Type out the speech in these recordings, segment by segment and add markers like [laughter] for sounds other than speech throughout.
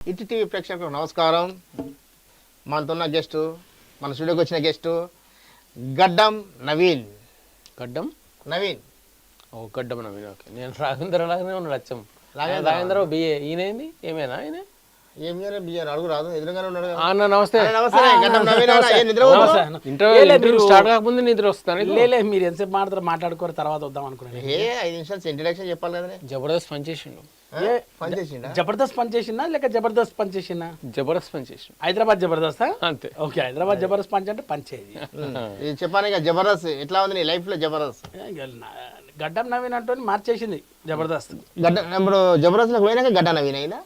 ఇటు టీవీ ప్రేక్షకులకు నమస్కారం. మనతో ఉన్న గెస్ట్ మన స్టూడియోకి వచ్చిన గెస్ట్ గడ్డం నవీన్. గడ్డం? నవీన్. ఓ గడ్డం నవీన్ ఓకే. నేను రాఘవేంద్ర లాగానే ఉన్నాడు అచ్చం. రాఘవేంద్ర. రాఘవేంద్ర బిఏ ఈయనేంది ఏమేనా ఈయన ఏం చేయాలి బియ్యారు అడుగు రాదు. ఎదురుగానే ఉన్నాడు అన్న నమస్తే. అరే, నమస్తే. గడ్డం నవీన్ అన్న. ఏ నిద్రపోతున్నావు? ఇంటర్వ్యూ ఇంటర్వ్యూ స్టార్ట్ కాకముందు నిద్ర వస్తాను లేలే మీరు ఎంతసేపు మాట్లాడతారు మాట్లాడుకోరు తర్వాత వద్దాం అనుకున్నాను ఏ ఐదు నిమిషాలు ఇంట్రడక్షన్ చెప్పాలి కదా జబర్దస్త్ పని జబర్దస్త్ పని చేసిందా లేక జబర్దస్త్ పని చేసిందా జబర్దస్త్ పని హైదరాబాద్ జబర్దస్త్? అంతే. ఓకే హైదరాబాద్ జబర్దస్త్ పంచ్ అంటే పంచేది చెప్పాను ఇక జబర్దస్త్ ఎట్లా ఉంది నీ లైఫ్లో జబర్దస్త్ గడ్డం నవీన్ అంటూ మార్చేసింది జబర్దస్త్. గడ్డ ఇప్పుడు జబర్దస్త్ పోయినాక గడ్డ నవీన్ అయినా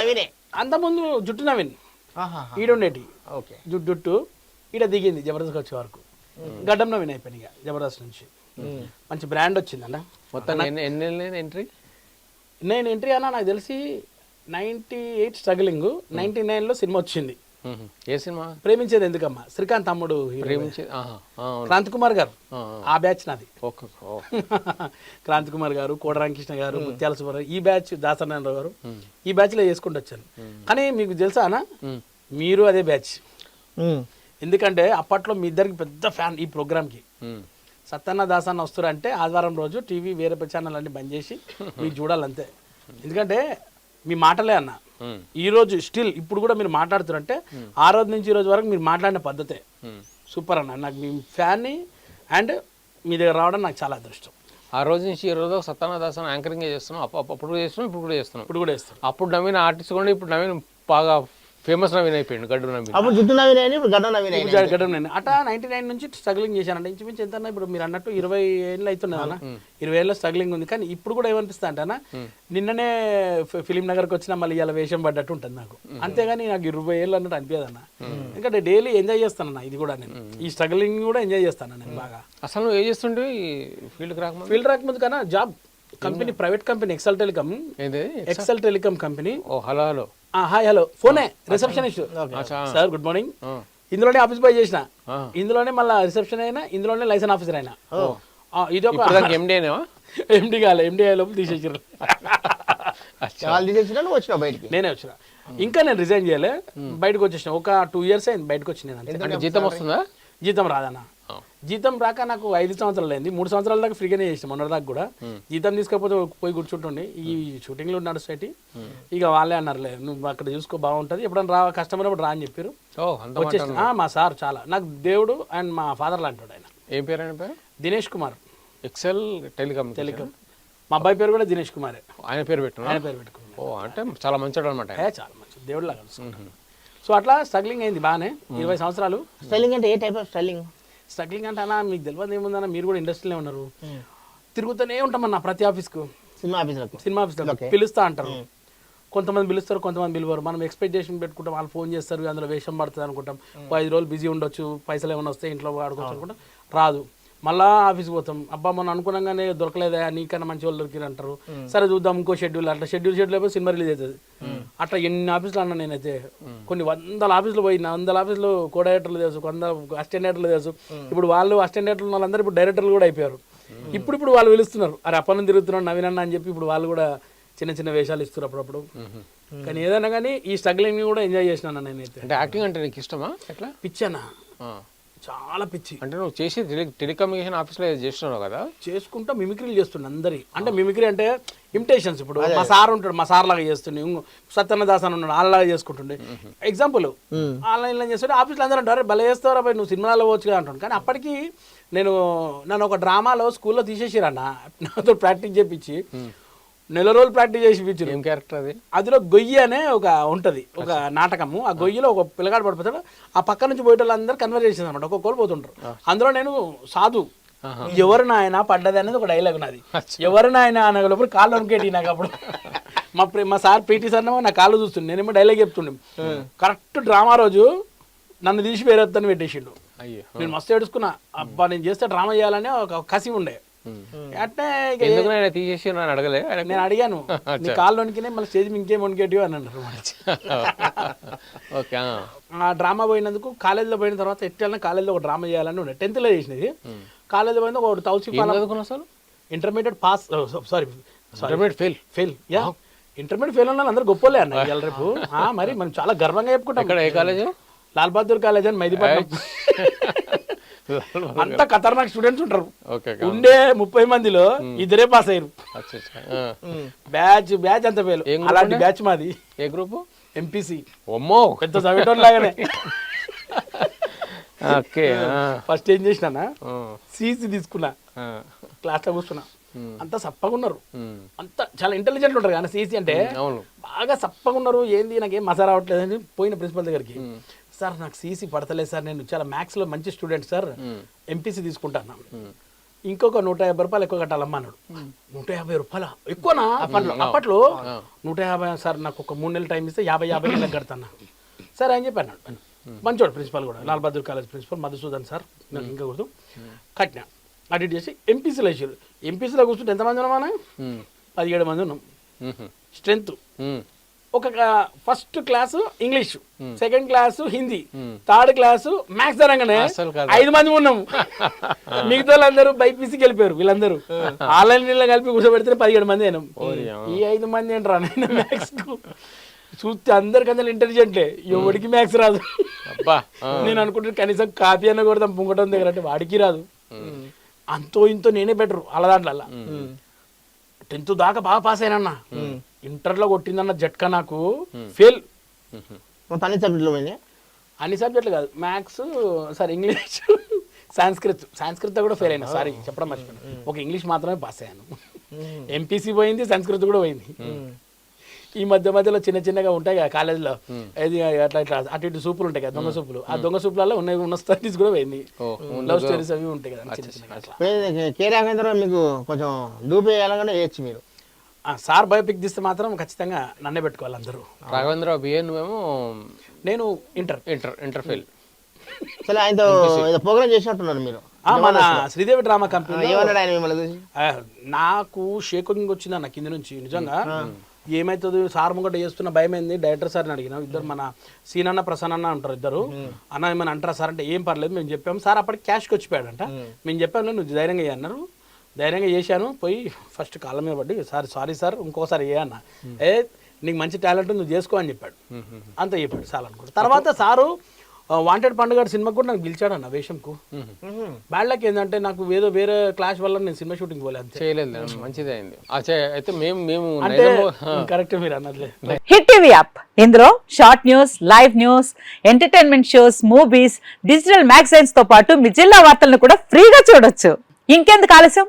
నవీనే? అంతకుముందు జుట్టు నవీన్. ఈడుండేటి. ఓకే. జుట్టు జుట్టు ఈడ దిగింది జబర్దస్త్ వచ్చే వరకు. గడ్డం నవీన్ అయిపోయింది ఇక జబర్దస్త్ నుంచి. మంచి బ్రాండ్ వచ్చిందన్న మొత్తం ఎన్ని ఎంట్రీ నేను ఎంట్రీ అన్నా నాకు తెలిసి నైంటీ ఎయిట్ స్ట్రగ్లింగ్ నైంటీ నైన్లో సినిమా వచ్చింది. ఏ సినిమా? ప్రేమించేది ఎందుకమ్మా? శ్రీకాంత్ తమ్ముడు. క్రాంతి కుమార్ గారు. ఆ, బ్యాచ్ నాది. [laughs] క్రాంతి కుమార్ గారు కోడరామకృష్ణ గారు ముత్యాల సుబ్బారావు ఈ బ్యాచ్ దాసనారాయణరావు గారు ఈ బ్యాచ్లో చేసుకుంటూ వచ్చాను. కానీ మీకు తెలుసా అన్న. మీరు అదే బ్యాచ్. ఎందుకంటే అప్పట్లో మీ ఇద్దరికి పెద్ద ఫ్యాన్ ఈ ప్రోగ్రామ్కి ఉమ్. సత్తన్న దాసన్న వస్తారంటే ఆదివారం రోజు టీవీ వేరే ఛానల్ అన్ని బంద్ చేసి [laughs] మీరు చూడాలంతే. ఎందుకంటే మీ మాటలే అన్న. ఈ రోజు స్టిల్ ఇప్పుడు కూడా మీరు మాట్లాడుతారంటే ఆ రోజు నుంచి ఈ రోజు వరకు మీరు మాట్లాడిన పద్ధతే. సూపర్ అన్న. నాకు మీ ఫ్యాన్ని అండ్ మీ దగ్గర రావడం నాకు చాలా అదృష్టం. ఆ రోజు నుంచి ఈ రోజు సత్యానాదాసన్ యాంకరింగ్ చేస్తున్నాం. అప్పు- అప్పు- అప్పుడు చేస్తున్నాం ఇప్పుడు కూడా చేస్తున్నాం. ఇప్పుడు కూడా ఇస్తాను అప్పుడు నవీన్ ఆర్టిస్ట్ కూడా ఇప్పుడు నవీన్ బాగా ఫేమస్ నవీన్ అయిపోయింది గడ్డు నవీన్. అప్పుడు జుట్టు నవీన్ అయినా ఇప్పుడు గడ్డ నవీన్ అయినా ఇప్పుడు గడ్డం నేను అట నైన్టీ నైన్ నుంచి స్ట్రగ్లింగ్ చేశానంటే ఇంచుమించు ఎంత అన్న ఇప్పుడు మీరు అన్నట్టు ఇరవై ఏళ్ళు అవుతున్నది అన్న. ఇరవై ఏళ్ళలో స్ట్రగ్లింగ్ ఉంది. కానీ ఇప్పుడు కూడా ఏమనిపిస్తా అంటే అన్న నిన్ననే ఫిలిం నగర్కి వచ్చినా మళ్ళీ ఇలా వేషం పడ్డట్టు ఉంటుంది నాకు. అంతేగాని నాకు ఇరవై ఏళ్ళు అన్నట్టు అనిపించదు అన్న. ఎందుకంటే డైలీ ఎంజాయ్ చేస్తానన్న ఇది కూడా నేను. ఈ స్ట్రగ్లింగ్ కూడా ఎంజాయ్ చేస్తాను నేను బాగా. అసలు నువ్వు ఏం చేస్తుంటే ఈ ఫీల్డ్కి రాకముందు? ఫీల్డ్ రాకముందు కన్నా job company private company Excel Telecom ఏది? ఎక్సెల్ టెలికామ్ కంపెనీ ఓ హలో హలో. హాయ్ హలో ఫోనే రిసెప్షనిస్ట్. Sir good morning. ఇందులోనే ఆఫీస్ బాయ్ చేసిన. ఇందులోనే మళ్ళీ రిసెప్షన్ అయినా ఇందులోనే లైసెన్స్ ఆఫీసర్ అయినా. ఇది ఒక ఎండి ఎండి [laughs] కాలే ఎండి లోపు తీసేసారు [laughs] బయటికి? నేనే వచ్చిన. ఇంకా నేను రిజైన్ చేయలే. బయటకు వచ్చేసిన. ఒక టూ ఇయర్స్ అయింది బయటకు వచ్చి నేను అంతే. అంటే జీతం వస్తుందా? జీతం రాదన్న. జీతం రాక నాకు ఐదు సంవత్సరాలు అయింది. మూడు సంవత్సరాల దాకా ఫ్రీగానే చేసిన మొన్నటి కూడా. జీతం తీసుకోకపోతే పోయి కూర్చుంటుండే. ఈ షూటింగ్లో నడుస్తాయి ఇక వాళ్ళే అన్నారులే నువ్వు అక్కడ చూసుకో బాగుంటుంది. ఎప్పుడన్నా రా కష్టం ఉన్నప్పుడు రా అని చెప్పారు. ఓ అంత మాట వచ్చేసిన ఆ, మా సార్ చాలా. నాకు దేవుడు అండ్ మా ఫాదర్ లాంటి ఆయన. ఏం పేరు ఆయన పేరు? Dinesh Kumar. Excel Telecom Telecom మా అబ్బాయి పేరు కూడా దినేష్ కుమారే. ఆయన పేరు పెట్టున్నా ఆయన పేరు పెట్టుకున్నాను ఓ అంటే చాలా అనమాట ఏ చాలా మంచి దేవుడు లాగా సో అట్లా స్ట్రగ్లింగ్ అయింది బాగానే. ఇరవై సంవత్సరాలు. స్టైలింగ్ అంటే ఏ టైప్ ఆఫ్ స్టైలింగ్ స్ట్రగ్లింగ్ అంటే అన్న మీకు తెలియదు ఏముందన్న మీరు కూడా ఇండస్ట్రీలో ఉన్నారు. తిరుగుతూనే ఉంటామన్న ప్రతి ఆఫీస్కు. సినిమా ఆఫీసులకు. సినిమా ఆఫీస్లో పిలుస్తా అంటారు. కొంతమంది పిలుస్తారు కొంతమంది పిలువరు. మనం ఎక్స్పెక్టేషన్ పెట్టుకుంటాం వాళ్ళు ఫోన్ చేస్తారు అందులో వేషం పడుతుంది అనుకుంటాం. ఐదు రోజులు బిజీ ఉండొచ్చు పైసలు ఏమైనా వస్తే ఇంట్లో వాడుకోవచ్చు అనుకుంటాం. రాదు. మళ్ళా ఆఫీస్కి పోతాం. అబ్బా మనం అనుకున్నాగానే దొరకలేదా నీకన్నా మంచి వాళ్ళు దొరికిరు అంటారు. సరే చూద్దాం ఇంకో షెడ్యూల్ అట్లా. షెడ్యూల్ షెడ్యూల్ అయిపోయి సినిమా రిలీజ్ అవుతుంది. అట్లా ఎన్ని ఆఫీసులు అన్నా నేనైతే కొన్ని వందల ఆఫీసులు పోయిన వందల ఆఫీసులు కో డైరెక్టర్లు తెలుసు వంద అసిస్టెంట్ డైరెక్టర్లు తెలుసు ఇప్పుడు వాళ్ళు అసిస్టెంట్ డైరెక్టర్లు వాళ్ళందరూ ఇప్పుడు డైరెక్టర్లు కూడా అయిపోయారు. ఇప్పుడు ఇప్పుడు వాళ్ళు పిలుస్తున్నారు. అరే అప్పని తిరుగుతున్నాడు నవీన్ అన్న అని చెప్పి ఇప్పుడు వాళ్ళు కూడా చిన్న చిన్న వేషాలు ఇస్తారు అప్పుడప్పుడు. కానీ ఏదైనా కానీ ఈ స్ట్రగ్లింగ్ కూడా ఎంజాయ్ చేసినాను నేనైతే. అంటే యాక్టింగ్ అంటే నీకు ఇష్టమా ఎట్లా? పిచ్చనా. చాలా పిచ్చి. అంటే నువ్వు చేసి టెలి టెలికమ్యూనికేషన్ ఆఫీస్లో చేస్తున్నావు కదా? చేసుకుంటా మిమిక్రీలు చేస్తుండే అందరి. అంటే మిమిక్రీ అంటే ఇమిటేషన్స్ ఇప్పుడు. మా సార్ ఉంటాడు మా సార్ లాగా చేస్తుండే. ఇంకో సత్యన్న దాస్ అని ఉన్నాడు వాళ్ళలాగా చేసుకుంటుండే. ఎగ్జాంపుల్ ఆన్లైన్లో చేస్తుంటే ఆఫీస్లో అందరూ అంటారు భలే చేస్తారా పోయి నువ్వు సినిమాలో పోవచ్చు అంటాడు. కానీ అప్పటికి నేను నన్ను ఒక డ్రామాలో స్కూల్లో తీసేసిరన్న. నాతో ప్రాక్టీస్ చేపించి నెల రోజులు ప్రాక్టీస్ చేసి ఇప్పించారు ఏం క్యారెక్టర్ అది? అందులో గొయ్యి అనే ఒక ఉంటది. ఒక నాటకము. ఆ గొయ్యిలో ఒక పిల్లగాడు పడిపోతాడు. ఆ పక్క నుంచి పోయే వాళ్ళందరూ కన్వర్జేషన్ అనమాట ఒక్కొక్కరు పోతుంటారు. అందులో నేను సాధు. ఎవరు నాయన పడ్డది అనేది ఒక డైలాగ్ నాది. ఎవరు నాయన అనగలప్పుడు కాళ్ళు వణికేటి నాకు అప్పుడు. మా మా సార్ పీటీ సార్ నా కాళ్ళు చూస్తుండే. నేనేమో డైలాగ్ చెప్తుండే. కరెక్ట్ డ్రామా రోజు నన్ను తీసి వేరే వద్దని పెట్టేసిండు. అయ్యో. నేను మస్తు ఏడుచుకున్నా. అబ్బా నేను చేస్తే డ్రామా చేయాలని ఒక కసి ఉండే. అట్నే ఎందుకు నేను తీసేసి అని అడగలే? నేను అడిగాను. [laughs] నీ కాళ్ళు వణికినే మళ్ళీ స్టేజ్ ఇంకేం వణికేటివి అని అన్నారు [laughs] ఓకే ఆ. డ్రామా పోయినందుకు కాలేజీలో పోయిన తర్వాత ఎట్లా కాలేజీలో ఒక డ్రామా చేయాలని ఉండే. టెన్త్లో చేసినది. కాలేజీలో పోయింది ఒక తౌసి అసలు? Intermediate pass sorry sorry intermediate fail fail ya intermediate fail ఉన్న అందరూ గొప్పలే అన్న [laughs] ఇవాళ రేపు. మరి మనం చాలా గర్వంగా చెప్పుకుంటాం. ఇక్కడ ఏ కాలేజ్? లాల్ బహదూర్ కాలేజ్ అని మైదీపట్నం. [laughs] అంతా ఖతర్నాక్ స్టూడెంట్స్ ఉంటారు. ఉండే ముప్పై మందిలో ఇద్దరే పాస్ అయ్యారు. బ్యాచ్ బ్యాచ్ అంత group అలాంటి? బ్యాచ్ మాది. ఏ గ్రూపు ఎంపీసీ ఒమ్మో పెద్ద చదివేటోళ్ళు లాగానే. [laughs] ఓకే. ఫస్ట్ ఏం చేసినా. సీసీ తీసుకున్నా. ఆ. క్లాస్లో కూర్చున్నా. అంతా సప్పగా ఉన్నారు. ఉమ్. అంత చాలా ఇంటెలిజెంట్ ఉంటారు కానీ సీసీ అంటే. అవును. బాగా సప్పగా ఉన్నారు. ఏంది నాకేం మసా రావట్లేదు అని పోయిన ప్రిన్సిపల్ దగ్గరికి. సార్ నాకు సీసీ పడతలేదు సార్ నేను చాలా మ్యాథ్స్లో మంచి స్టూడెంట్ సార్ ఎంపీసీ తీసుకుంటాను. ఇంకొక నూట యాభై రూపాయలు ఎక్కువ కట్టాలమ్మా అన్నాడు. నూట యాభై రూపాయల? ఎక్కువనా? అప్పట్లో అప్పట్లో నూట యాభై సార్ నాకు ఒక మూడు నెలలు టైం ఇస్తే యాభై యాభై నెలలకు కడతాను సరే అని చెప్పి అన్నాడు. మంచోడు ప్రిన్సిపల్ కూడా Lal Bahadur college principal Madhusudan sir నాకు ఇంకా గుర్తు. కట్టినా అడిట్ చేసి ఎంపీసీలో వేసారు. ఎంపీసీలో కూర్చుంటే ఎంతమంది ఉన్నాం మనం ఉమ్. పదిహేడు మంది ఉన్నాం. స్ట్రెంత్. ఒక first class English second class Hindi third class maths అనగానే. ఐదు మంది ఉన్నాం మిగతా వాళ్ళందరూ బైపీసీకి వెళ్ళిపోయారు వీళ్ళందరూ. ఆన్లైన్ నీళ్ళ కలిపి కూర్చోబెడితే పదిహేడు మంది అయినాం. ఈ ఐదు మంది ఏంట్రా నేను మ్యాథ్స్ చూస్తే అందరికన్నా ఇంటెలిజెంట్లే ఎవడికి మ్యాథ్స్ రాదు. నేను అనుకుంటే కనీసం కాపీ అన్న కొడతాం పుంగటం దగ్గర అంటే వాడికి రాదు. అంతో ఇంతో నేనే బెటర్ అలా దాంట్లో టెన్త్ దాకా బాగా పాస్ అయినా ఇంటర్లో కొట్టిందన్న జట్కా నాకు ఫెయిల్. మొత్తం అన్ని సబ్జెక్టులు పోయినాయి? అన్ని సబ్జెక్టులు కాదు. Maths sorry English Sanskrit Sanskrit కూడా ఫెయిల్ అయినా. సారీ చెప్పడం మర్చిపోయాను. ఒక ఇంగ్లీష్ మాత్రమే పాస్ అయ్యాను. ఎంపీసీ పోయింది సంస్కృత్ కూడా పోయింది. ఈ మధ్య మధ్యలో చిన్న చిన్నగా ఉంటాయి కదా కాలేజీలో. అది అట్లా ఇట్లా అటు ఇటు సూపులు ఉంటాయి కదా దొంగ సూపులు. ఆ దొంగ సూపులలో ఉన్న ఉన్న స్టడీస్ కూడా పోయింది. లవ్ స్టోరీస్ అవి ఉంటాయి కదా మీకు కొంచెం డూపే వేయాలని వేయచ్చు మీరు. సార్ బయోపిక్ తీస్తే మాత్రం ఖచ్చితంగా నన్నే పెట్టుకోవాలి అందరూ. రాఘవేంద్ర బిఏ నువ్వేమో నేను ఇంటర్. Inter inter fail. సరే ఆయనతో ప్రోగ్రామ్ చేసినట్టున్నారు మీరు. ఆ, మన శ్రీదేవి డ్రామా కంపెనీ ఏమన్నాడు ఆయన మిమ్మల్ని చూసి? నాకు షేకింగ్ వచ్చింది అన్న కింద నుంచి నిజంగా. ఏమైతుంది సార్ ముంగట చేస్తున్న భయం ఏంది? డైరెక్టర్ సార్ని అడిగిన ఇద్దరు మన సీనన్న ప్రసన్న అన్న అంటారు ఇద్దరు. అన్న ఏమైనా అంటారా సార్ అంటే ఏం పర్లేదు మేము చెప్పాము సార్ అప్పటికి క్యాష్కి వచ్చిపోయాడంట. మేము. చెప్పాము నువ్వు ధైర్యంగా చేయి" అన్నారు. ధైర్యంగా చేశాను. పోయి ఫస్ట్ కాళ్ళ మీద పడి సార్ సారీ సార్ ఇంకోసారి ఏ అన్న. ఏ నీకు మంచి టాలెంట్ నువ్వు చేసుకో అని చెప్పాడు. అంత చెప్పాడు సార్ అనుకుంటా. తర్వాత సారు వాంటెడ్ పండుగ సినిమాకి కూడా నాకు పిలిచాడు అన్న వేషంకు బ్యాడ్ లక్ ఏంటంటే నాకు ఏదో వేరే క్లాష్ వల్ల నేను సినిమా షూటింగ్ పోలే అంతే. చేయలేదు మంచిదే అయింది. అయితే మేము మేము అంటే కరెక్ట్ మీరు అన్నట్లే. Hit TV app. ఇందులో short news live news entertainment shows movies digital మ్యాగజైన్స్తో పాటు మీ జిల్లా వార్తలను కూడా ఫ్రీగా చూడొచ్చు. ఇంకెందుకు ఆలస్యం?